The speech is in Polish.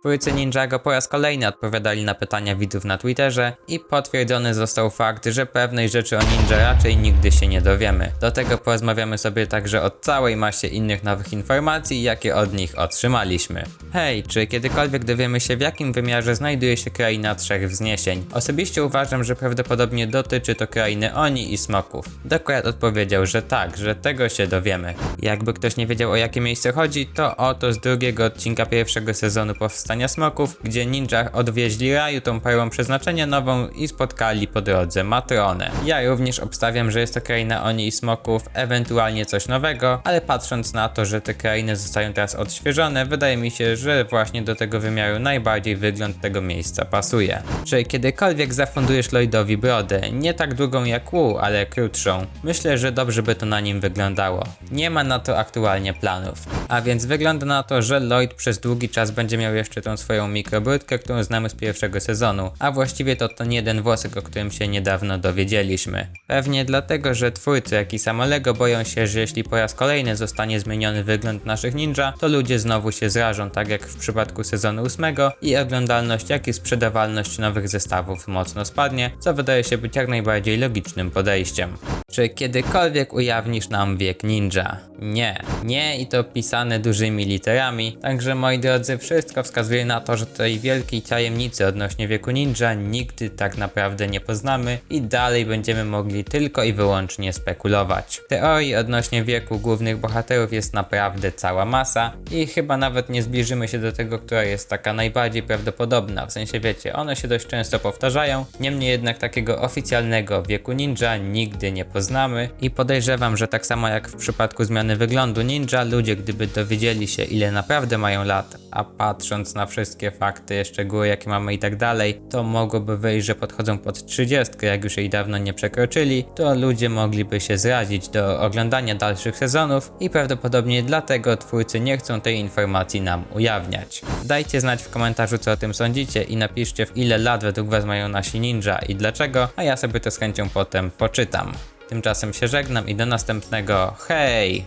Twórcy Ninjago po raz kolejny odpowiadali na pytania widzów na Twitterze i potwierdzony został fakt, że pewnej rzeczy o ninja raczej nigdy się nie dowiemy. Do tego porozmawiamy sobie także o całej masie innych nowych informacji, jakie od nich otrzymaliśmy. Hej, czy kiedykolwiek dowiemy się w jakim wymiarze znajduje się kraina trzech wzniesień? Osobiście uważam, że prawdopodobnie dotyczy to krainy Oni i Smoków. Dokład odpowiedział, że tak, że tego się dowiemy. Jakby ktoś nie wiedział o jakie miejsce chodzi, to oto z drugiego odcinka pierwszego sezonu Powstania Smoków, gdzie ninja odwieźli Raju tą perłą przeznaczenia nową i spotkali po drodze Matronę. Ja również obstawiam, że jest to kraina Oni i Smoków, ewentualnie coś nowego, ale patrząc na to, że te krainy zostają teraz odświeżone, wydaje mi się, że właśnie do tego wymiaru najbardziej wygląd tego miejsca pasuje. Czy kiedykolwiek zafundujesz Lloydowi brodę, nie tak długą jak Wu, ale krótszą? Myślę, że dobrze by to na nim wyglądało. Nie ma na to aktualnie planów. A więc wygląda na to, że Lloyd przez długi czas będzie miał jeszcze tą swoją mikrobrudkę, którą znamy z pierwszego sezonu, a właściwie to ten jeden włosek, o którym się niedawno dowiedzieliśmy. Pewnie dlatego, że twórcy, jak i samo Lego boją się, że jeśli po raz kolejny zostanie zmieniony wygląd naszych ninja, to ludzie znowu się zrażą, tak jak w przypadku sezonu 8 i oglądalność, jak i sprzedawalność nowych zestawów mocno spadnie, co wydaje się być jak najbardziej logicznym podejściem. Czy kiedykolwiek ujawnisz nam wiek ninja? Nie. Nie i to pisane dużymi literami. Także moi drodzy, wszystko wskazuje na to, że tej wielkiej tajemnicy odnośnie wieku ninja nigdy tak naprawdę nie poznamy i dalej będziemy mogli tylko i wyłącznie spekulować. Teorii odnośnie wieku głównych bohaterów jest naprawdę cała masa i chyba nawet nie zbliżymy się do tego, która jest taka najbardziej prawdopodobna. W sensie wiecie, one się dość często powtarzają, niemniej jednak takiego oficjalnego wieku ninja nigdy nie poznamy i podejrzewam, że tak samo jak w przypadku zmiany wyglądu ninja, ludzie gdyby dowiedzieli się ile naprawdę mają lat, a patrząc na wszystkie fakty, szczegóły jakie mamy i tak dalej, to mogłoby wyjść, że podchodzą pod 30, jak już jej dawno nie przekroczyli, to ludzie mogliby się zrazić do oglądania dalszych sezonów i prawdopodobnie dlatego twórcy nie chcą tej informacji nam ujawniać. Dajcie znać w komentarzu co o tym sądzicie i napiszcie w ile lat według was mają nasi ninja i dlaczego, a ja sobie to z chęcią potem poczytam. Tymczasem się żegnam i do następnego. Hej!